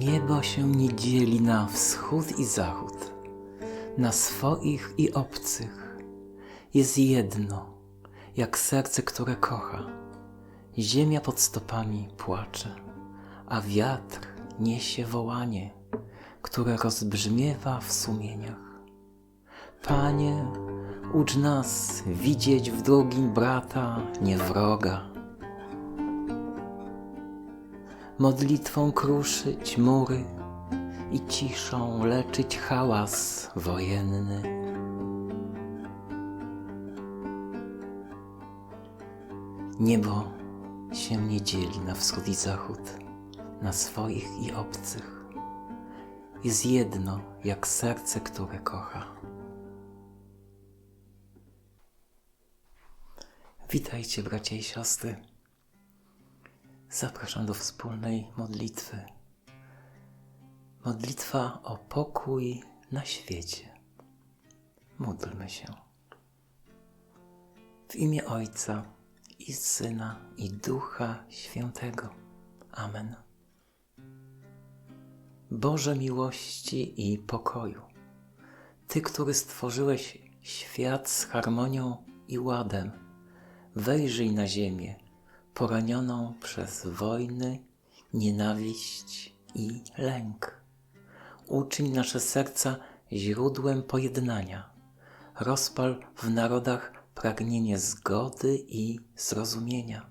Niebo się nie dzieli na wschód i zachód, na swoich i obcych. Jest jedno, jak serce, które kocha. Ziemia pod stopami płacze, a wiatr niesie wołanie, które rozbrzmiewa w sumieniach. Panie, ucz nas widzieć w drugim brata, nie wroga. Modlitwą kruszyć mury i ciszą leczyć hałas wojenny. Niebo się nie dzieli na wschód i zachód, na swoich i obcych. Jest jedno, jak serce, które kocha. Witajcie, bracia i siostry. Zapraszam do wspólnej modlitwy. Modlitwa o pokój na świecie. Módlmy się. W imię Ojca i Syna i Ducha Świętego. Amen. Boże miłości i pokoju, Ty, który stworzyłeś świat z harmonią i ładem, wejrzyj na ziemię poranioną przez wojny, nienawiść i lęk. Uczyń nasze serca źródłem pojednania. Rozpal w narodach pragnienie zgody i zrozumienia.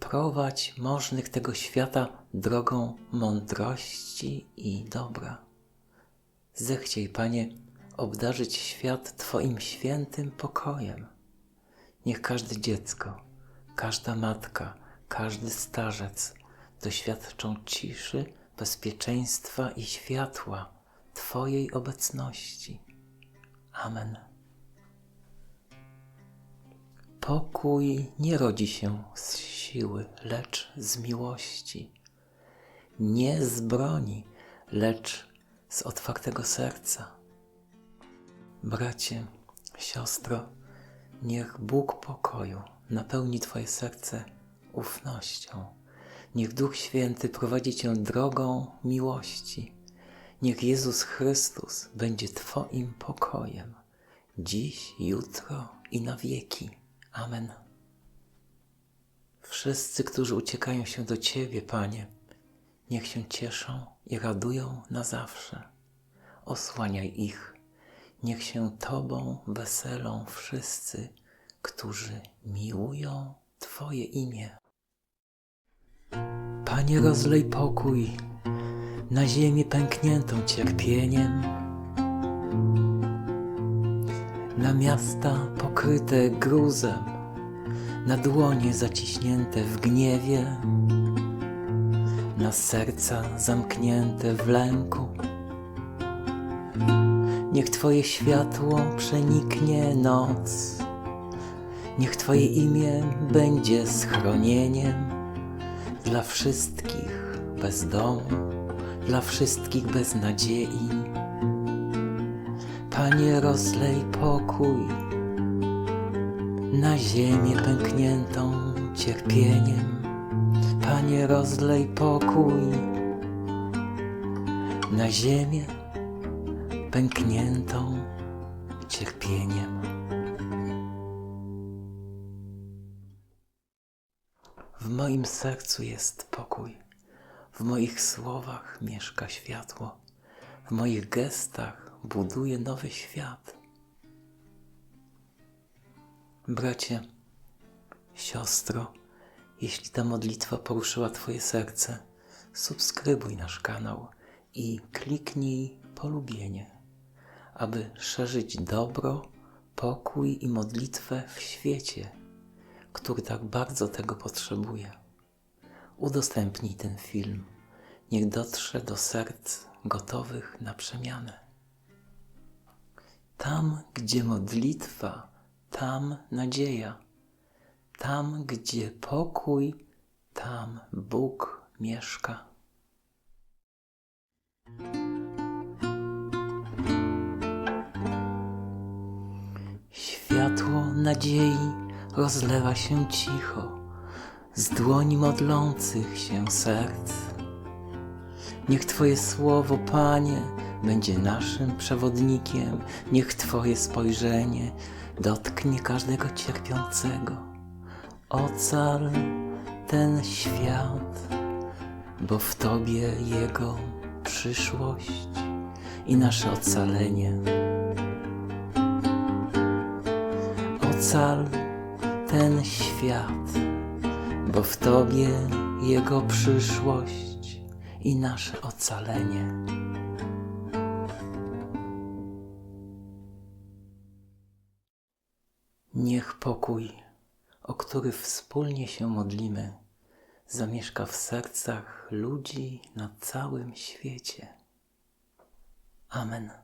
Prowadź możnych tego świata drogą mądrości i dobra. Zechciej, Panie, obdarzyć świat Twoim świętym pokojem. Niech każde dziecko, każda matka, każdy starzec doświadczą ciszy, bezpieczeństwa i światła Twojej obecności. Amen. Pokój nie rodzi się z siły, lecz z miłości. Nie z broni, lecz z otwartego serca. Bracie, siostro, niech Bóg pokoju napełni Twoje serce ufnością. Niech Duch Święty prowadzi Cię drogą miłości. Niech Jezus Chrystus będzie Twoim pokojem, dziś, jutro i na wieki. Amen. Wszyscy, którzy uciekają się do Ciebie, Panie, niech się cieszą i radują na zawsze. Osłaniaj ich, niech się Tobą weselą wszyscy, którzy miłują Twoje imię. Panie, rozlej pokój na ziemię pękniętą cierpieniem, na miasta pokryte gruzem, na dłonie zaciśnięte w gniewie, na serca zamknięte w lęku. Niech Twoje światło przeniknie noc, niech Twoje imię będzie schronieniem dla wszystkich bez domu, dla wszystkich bez nadziei. Panie, rozlej pokój na ziemię pękniętą cierpieniem. Panie, rozlej pokój na ziemię pękniętą cierpieniem. W moim sercu jest pokój, w moich słowach mieszka światło, w moich gestach buduje nowy świat. Bracie, siostro, jeśli ta modlitwa poruszyła Twoje serce, subskrybuj nasz kanał i kliknij polubienie, aby szerzyć dobro, pokój i modlitwę w świecie, który tak bardzo tego potrzebuje. Udostępnij ten film, niech dotrze do serc gotowych na przemianę. Tam, gdzie modlitwa, tam nadzieja. Tam, gdzie pokój, tam Bóg mieszka. Światło nadziei rozlewa się cicho z dłoni modlących się serc. Niech Twoje słowo, Panie, będzie naszym przewodnikiem. Niech Twoje spojrzenie dotknie każdego cierpiącego. Ocal ten świat, bo w Tobie Jego przyszłość i nasze ocalenie. Ocal ten świat, bo w Tobie Jego przyszłość i nasze ocalenie. Niech pokój, o który wspólnie się modlimy, zamieszka w sercach ludzi na całym świecie. Amen.